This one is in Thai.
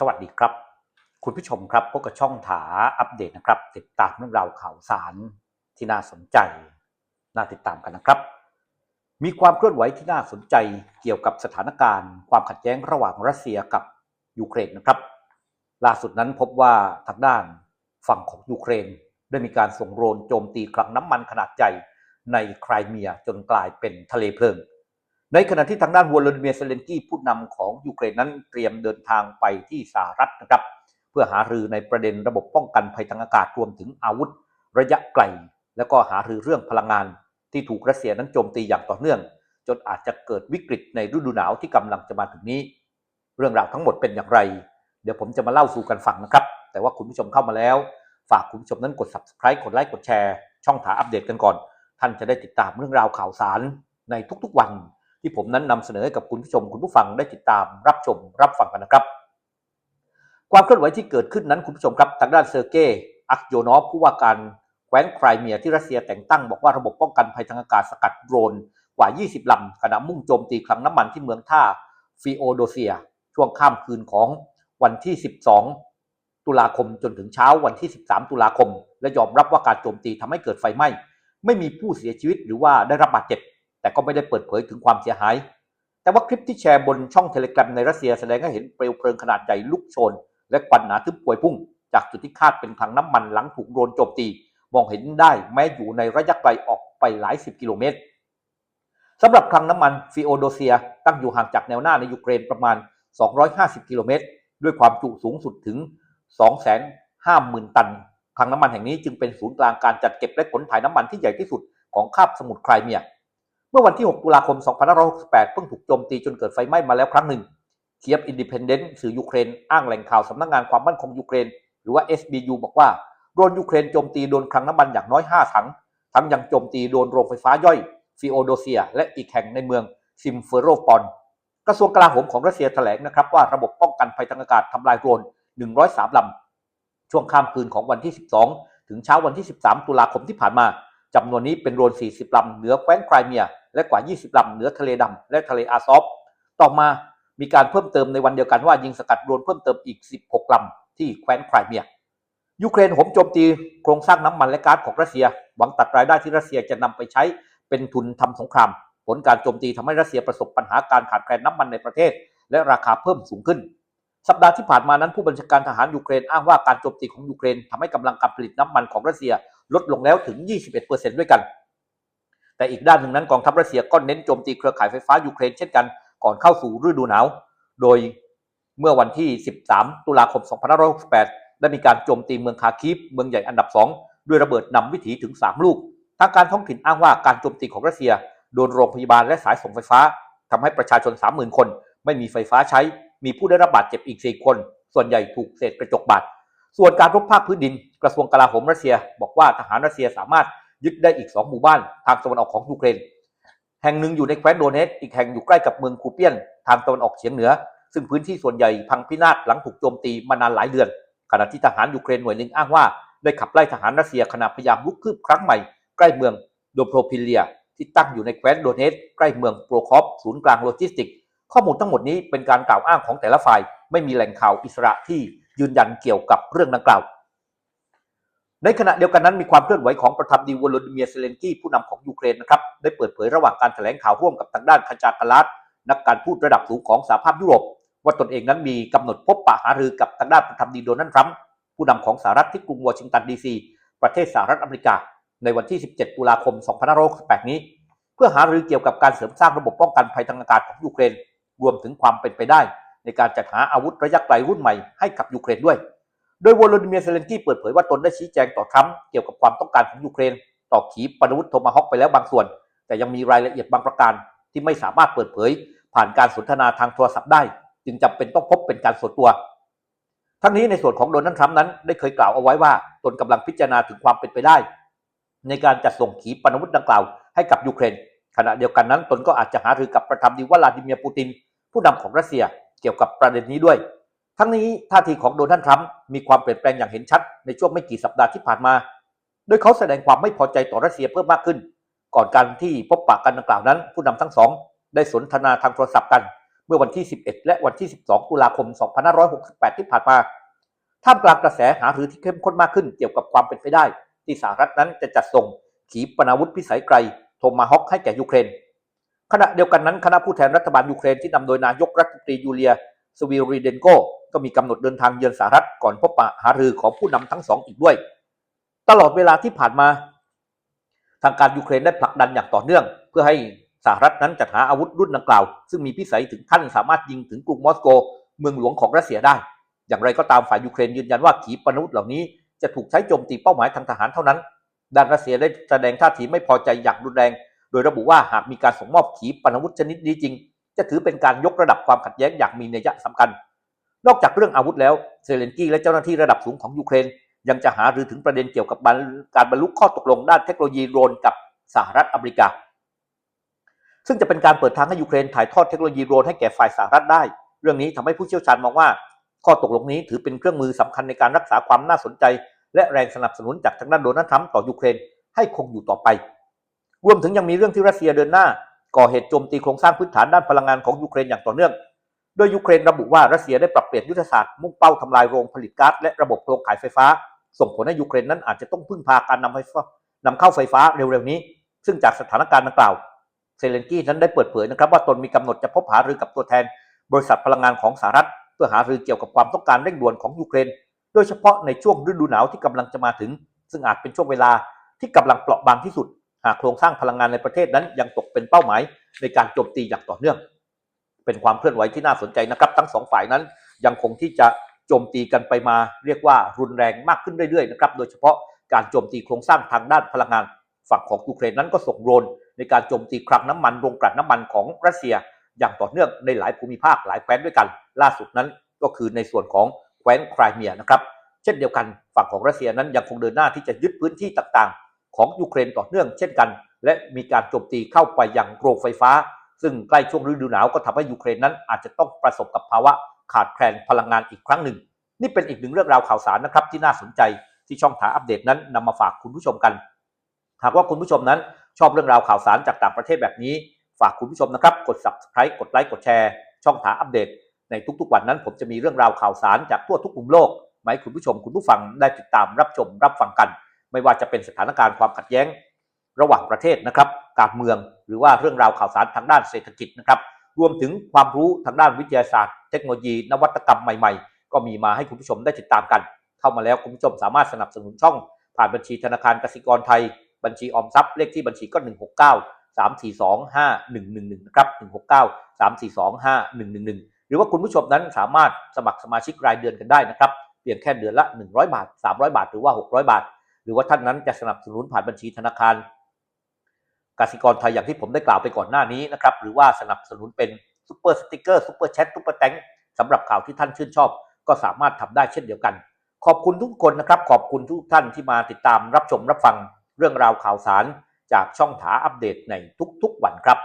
สวัสดีครับ คุณผู้ชมครับพบกับช่องถาอัปเดตนะครับ ติดตามเรื่องราวข่าวสารที่น่าสนใจ น่าติดตามกันนะครับ มีความเคลื่อนไหวที่น่าสนใจเกี่ยวกับสถานการณ์ ความขัดแย้งระหว่างรัสเซียกับยูเครนนะครับ ล่าสุดนั้นพบว่าทางด้านฝั่งของยูเครน ได้มีการส่งโรนโจมตีคลังน้ำมันขนาดใหญ่ในไครเมียจนกลายเป็นทะเลเพลิง ในขณะที่ทางด้านวลาดิเมียร์เซเลนกี้ผู้นำของยูเครนนั้นเตรียมเดินทางไปที่สหรัฐนะครับ เพื่อหารือในประเด็นระบบป้องกันภัยทางอากาศรวมถึงอาวุธ ระยะไกล แล้วก็หารือเรื่องพลังงาน ที่ถูกรัสเซียนั้นโจมตีอย่างต่อเนื่อง จนอาจจะเกิดวิกฤตในฤดูหนาวที่กำลังจะมาถึงนี้ เรื่องราวทั้งหมดเป็นอย่างไร เดี๋ยวผมจะมาเล่าสู่กันฟังนะครับ แต่ว่าคุณผู้ชมเข้ามาแล้ว ฝากคุณผู้ชมนั้นกด subscribe กดไลค์กดแชร์ช่องถาอัปเดตกันก่อน ท่านจะได้ติดตามเรื่องราวข่าวสารในทุกๆวัน ที่ผมนั้นนำเสนอให้กับคุณผู้ชม คุณผู้ฟังได้ติดตามรับชมรับฟังกันนะครับ ความเคลื่อนไหวที่เกิดขึ้นนั้นคุณผู้ชมครับทางด้านเซอร์เกย์อักโยนอฟผู้ว่าการแคว้นไครเมียที่รัสเซียแต่งตั้งบอกว่าระบบป้องกันภัยทางอากาศสกัดโดรนกว่า 20 ลำขณะมุ่งโจมตีคลังน้ำมันที่เมืองท่าฟิโอโดเซีย ช่วงข้ามคืนของวันที่ 12 ตุลาคมจนถึงเช้าวันที่ 13 ตุลาคม และยอมรับว่าการโจมตีทำให้เกิดไฟไหม้ ไม่มีผู้เสียชีวิตหรือว่าได้รับบาดเจ็บ แต่ก็ไม่ได้เปิดเผยถึงความเสียหาย แต่ว่าคลิปที่แชร์บนช่องเทเลกราฟในรัสเซียแสดงให้เห็นเปลวเพลิงขนาดใหญ่ลุกโชน และควันหนาทึบพวยพุ่ง จากจุดที่คาดเป็นคลังน้ำมันหลังถูกโดรนโจมตี มองเห็นได้แม้อยู่ในระยะไกลออกไปหลายสิบกิโลเมตรสำหรับคลังน้ำมันฟิโอโดเซีย ตั้งอยู่ห่างจากแนวหน้าในยูเครนประมาณ 250 กิโลเมตร ด้วยความจุสูงสุดถึง 250,000 ตัน คลังน้ำมันแห่งนี้จึงเป็นศูนย์กลางการจัดเก็บและขนถ่ายน้ำมันที่ใหญ่ที่สุดของคาบสมุทรไครเมีย เมื่อวันที่ 6 ตุลาคม 2568 เพิ่งถูกโจมตีจนเกิดไฟไหม้มาแล้วครั้งหนึ่งเคียบอินดิเพนเดนต์สื่อยูเครนอ้างแหล่งข่าวสำนักงานความมั่นคงยูเครน หรือว่า SBU บอกว่าโดนยูเครนโจมตีโดนคลังน้ำมันอย่างน้อย 5 ถัง ทั้งยังโจมตีโดนโรงไฟฟ้าย่อยฟิโอโดเซีย และอีกแห่งในเมืองซิมเฟโรปอนกระทรวงกลาโหมของรัสเซียแถลงนะครับว่าระบบป้องกันภัยทางอากาศทำลายโดรน 103 ลำ ช่วงข้ามคืนของวันที่ 12 ถึงเช้าวันที่ 13 ตุลาคมที่ผ่านมาจำนวนนี้เป็นโดรน 40 ลำเหนือแคว้นไครเมีย และกว่า 20ลำเหนือทะเลดำและทะเลอาซอฟ ต่อมามีการเพิ่มเติมในวันเดียวกันว่ายิงสกัดโดนเพิ่มเติมอีก 16ลำที่แคว้นไครเมีย ยูเครนโหมโจมตีโครงสร้างน้ำมันและก๊าซของรัสเซีย หวังตัดรายได้ที่รัสเซียจะนำไปใช้เป็นทุนทำสงคราม ผลการโจมตีทำให้รัสเซียประสบปัญหาการขาดแคลนน้ำมันในประเทศ และราคาเพิ่มสูงขึ้น สัปดาห์ที่ผ่านมานั้นผู้บัญชาการทหารยูเครนอ้างว่าการโจมตีของยูเครนทำให้กำลังการผลิตน้ำมันของรัสเซียลดลงแล้วถึง 21%ด้วยกัน แต่อีกด้านหนึ่งนั้นกองทัพรัสเซียก็เน้นโจมตีเครือข่ายไฟฟ้ายูเครนเช่นกันก่อนเข้าสู่ฤดูหนาว โดยเมื่อวันที่ 13 ตุลาคม 2568 ได้มีการโจมตีเมืองคาคีฟเมืองใหญ่อันดับ 2 ด้วยระเบิดนำวิถีถึง 3 ลูก ทางการท้องถิ่นอ้างว่าการโจมตีของรัสเซีย โดนโรงพยาบาลและสายส่งไฟฟ้าทำให้ประชาชน 30,000 คน ไม่มีไฟฟ้าใช้ มีผู้ได้รับบาดเจ็บอีก 4 คน ส่วนใหญ่ถูกเศษกระจกบาด ส่วนการรบภาคพื้นดิน กระทรวงกลาโหมรัสเซีย บอกว่าทหารรัสเซียสามารถ ยึดได้อีก 2 หมู่บ้านทางตะวันออกของยูเครน แห่งหนึ่งอยู่ในแคว้นโดเนตอีกแห่งอยู่ใกล้กับเมืองคูเปียน ทางตะวันออกเฉียงเหนือ ซึ่งพื้นที่ส่วนใหญ่พังพินาศหลังถูกโจมตีมานานหลายเดือน ขณะที่ทหารยูเครนหน่วยหนึ่งอ้างว่าได้ขับไล่ทหารรัสเซียขณะพยายามลุกคืบครั้งใหม่ใกล้เมืองโดโปรพิเลีย ที่ตั้งอยู่ในแคว้นโดเนตใกล้เมืองโปรคอฟศูนย์กลางโลจิสติก ข้อมูลทั้งหมดนี้เป็นการกล่าวอ้างของแต่ละฝ่าย ไม่มีแหล่งข่าวอิสระที่ยืนยันเกี่ยวกับเรื่องดังกล่าว ในขณะเดียวกันนั้นมีความเคลื่อนไหวของประธานดีวโลดิเมียเซเลนกี้ผู้นำของยูเครนนะครับได้เปิดเผยระหว่างการแถลงข่าวร่วมกับทางด้านคาจากาลัสนักการทูตระดับสูงของสหภาพยุโรป ว่าตนเองนั้นมีกำหนดพบปะหารือกับทางด้านประธานดีโดนัลด์ทรัมป์ผู้นำของสหรัฐที่กรุงวอชิงตันดีซีประเทศสหรัฐอเมริกา ในวันที่ 17 ตุลาคม 2568 นี้ เพื่อหารือเกี่ยวกับการเสริมสร้างระบบป้องกันภัยทางอากาศของยูเครน รวมถึงความเป็นไปได้ ในการจัดหาอาวุธระยะไกลรุ่นใหม่ให้กับยูเครนด้วย โดยวโลดิเมียร์เซเลนกี้เปิดเผยว่าตนได้ชี้แจงต่อทรัมป์เกี่ยวกับความต้องการของยูเครน ต่อขีปนาวุธโทมาฮอคไปแล้วบางส่วน แต่ยังมีรายละเอียดบางประการที่ไม่สามารถเปิดเผย ผ่านการสนทนาทางโทรศัพท์ได้ จึงจำเป็นต้องพบเป็นการส่วนตัว ทั้งนี้ในส่วนของโดนัลด์ทรัมป์นั้นได้เคยกล่าวเอาไว้ว่าตนกำลังพิจารณาถึงความเป็นไปได้ ในการจัดส่งขีปนาวุธดังกล่าวให้กับยูเครน ขณะเดียวกันนั้นตนก็อาจจะหารือกับประธานาธิบดีวลาดิเมียร์ปูติน ผู้นำของรัสเซียเกี่ยวกับประเด็นนี้ด้วย ทั้งนี้ท่าทีของโดนัลด์ทรัมป์มีความเปลี่ยนแปลงอย่างเห็นชัดในช่วงไม่กี่สัปดาห์ที่ผ่านมา โดยเขาแสดงความไม่พอใจต่อรัสเซียเพิ่มมากขึ้น ก่อนการที่พบปะกันดังกล่าวนั้น ผู้นำทั้งสอง ได้สนทนาทางโทรศัพท์กัน เมื่อวันที่ 11 และวันที่ 12 ตุลาคม 2568 ที่ผ่านมา ท่ามกลางกระแสหารือที่เข้มข้นมากขึ้นเกี่ยวกับความเป็นไปได้ ที่สหรัฐนั้นจะจัดส่งขีปนาวุธพิสัยไกลโทมาฮอกให้แก่ยูเครน ขณะเดียวกันนั้นคณะผู้แทนรัฐบาลยูเครนที่นำโดยนายกรัฐมนตรียูเลีย สวีรีเดนโก ก็มีกำหนดเดินทางเยือนสหรัฐก่อนพบปะหารือของผู้นำทั้งสองอีกด้วย ตลอดเวลาที่ผ่านมา ทางการยูเครนได้ผลักดันอย่างต่อเนื่อง เพื่อให้สหรัฐนั้นจัดหาอาวุธรุ่นดังกล่าว ซึ่งมีพิสัยถึงขั้นสามารถยิงถึงกรุงมอสโก เมืองหลวงของรัสเซียได้ อย่างไรก็ตามฝ่ายยูเครนยืนยันว่าขีปนาวุธเหล่านี้จะถูกใช้โจมตีเป้าหมายทางทหารเท่านั้นด้านรัสเซียได้แสดงท่าทีไม่พอใจอย่างรุนแรง โดยระบุว่าหากมีการส่งมอบขีปนาวุธชนิดนี้จริง จะถือเป็นการยกระดับความขัดแย้งอย่างมีนัยสำคัญ นอกจากเรื่องอาวุธแล้วเซเลนกี้และเจ้าหน้าที่ระดับสูงของยูเครน ยังจะหารือถึงประเด็นเกี่ยวกับการบรรลุข้อตกลงด้านเทคโนโลยีโดรนกับสหรัฐอเมริกา ซึ่งจะเป็นการเปิดทางให้ยูเครนถ่ายทอดเทคโนโลยีโดรนให้แก่ฝ่ายสหรัฐได้ เรื่องนี้ทำให้ผู้เชี่ยวชาญมองว่า ข้อตกลงนี้ถือเป็นเครื่องมือสำคัญในการรักษาความน่าสนใจ และแรงสนับสนุนจากทางด้านโดนัลด์ทรัมป์ต่อยูเครนให้คงอยู่ต่อไป รวมถึงยังมีเรื่องที่รัสเซียเดินหน้า ก่อเหตุโจมตีโครงสร้างพื้นฐานด้านพลังงานของยูเครนอย่างต่อเนื่อง โดยยูเครนระบุว่ารัสเซียได้ปรับเปลี่ยนยุทธศาสตร์มุ่งเป้าทำลายโรงผลิตก๊าซและระบบโรงขายไฟฟ้า ส่งผลให้ยูเครนนั้นอาจจะต้องพึ่งพาการนำไฟฟ้านำเข้าไฟฟ้าเร็วๆนี้ ซึ่งจากสถานการณ์ดังกล่าวเซเลนกี้นั้นได้เปิดเผยนะครับว่าตนมีกำหนดจะพบหารือกับตัวแทน บริษัทพลังงานของสหรัฐ เพื่อหารือเกี่ยวกับความต้องการเร่งด่วนของยูเครน โดยเฉพาะในช่วงฤดูหนาวที่กำลังจะมาถึง ซึ่งอาจเป็นช่วงเวลาที่กำลังเปราะบางที่สุด หากโครงสร้างพลังงานในประเทศนั้นยังตกเป็นเป้าหมายในการโจมตีอย่างต่อเนื่อง เป็นความเคลื่อนไหวที่น่าสนใจนะครับ ทั้งสองฝ่ายนั้นยังคงที่จะโจมตีกันไปมา เรียกว่ารุนแรงมากขึ้นเรื่อยๆนะครับโดยเฉพาะการโจมตีโครงสร้างทางด้านพลังงาน ฝั่งของยูเครนนั้นก็ส่งโดรนในการโจมตีคลังน้ำมันโรงกลั่นน้ำมันของรัสเซีย อย่างต่อเนื่องในหลายภูมิภาคหลายแคว้นด้วยกัน ล่าสุดนั้นก็คือในส่วนของแคว้นไครเมียนะครับเช่นเดียวกันฝั่งของรัสเซียนั้นยังคงเดินหน้าที่จะยึดพื้นที่ต่างๆ ของยูเครนต่อเนื่องเช่นกัน และมีการโจมตีเข้าไปยังโรงไฟฟ้า ซึ่งใกล้ช่วงฤดูหนาวก็ทำให้ยูเครนนั้นอาจจะต้องประสบกับภาวะขาดแคลนพลังงานอีกครั้งหนึ่ง นี่เป็นอีกหนึ่งเรื่องราวข่าวสารนะครับที่น่าสนใจที่ช่องถาอัปเดตนั้นนำมาฝากคุณผู้ชมกัน หากว่าคุณผู้ชมนั้นชอบเรื่องราวข่าวสารจากต่างประเทศแบบนี้ ฝากคุณผู้ชมนะครับกด subscribe กดไลค์กดแชร์ ช่องถาอัปเดต ในทุกๆวันนั้น ผมจะมีเรื่องราวข่าวสารจากทั่วทุกมุมโลกมาให้คุณผู้ชมคุณผู้ฟังได้ติดตามรับชมรับฟังกัน ไม่ว่าจะเป็นสถานการณ์ความขัดแย้ง ระหว่างประเทศนะครับการเมืองหรือว่าเรื่องราวข่าวสารทางด้านเศรษฐกิจนะครับรวมถึงความรู้ทางด้านวิทยาศาสตร์ เทคโนโลยี นวัตกรรมใหม่ๆ ก็มีมาให้คุณผู้ชมได้ติดตามกัน เข้ามาแล้วคุณผู้ชมสามารถสนับสนุนช่อง ผ่านบัญชีธนาคารกสิกรไทย บัญชีออมทรัพย์เลขที่บัญชีก็ 169 342 5111นะครับ169 342 5111 หรือว่าคุณผู้ชมนั้นสามารถสมัครสมาชิกรายเดือนกันได้นะครับเพียงแค่เดือนละ 100 บาท 300 บาท หรือว่า 600 บาท หรือว่าท่านนั้นจะสนับสนุนผ่านบัญชีธนาคาร กสิกรไทยอย่างที่ผมได้กล่าวไปก่อนหน้านี้นะครับหรือว่าสนับสนุนเป็นซุปเปอร์สติกเกอร์ซุปเปอร์แชทซุปเปอร์แตงสำหรับข่าวที่ท่านชื่นชอบ ก็สามารถทำได้เช่นเดียวกัน ขอบคุณทุกคนนะครับ ขอบคุณทุกท่านที่มาติดตามรับชมรับฟังเรื่องราวข่าวสารจากช่องถาอัปเดตในทุกๆวันครับ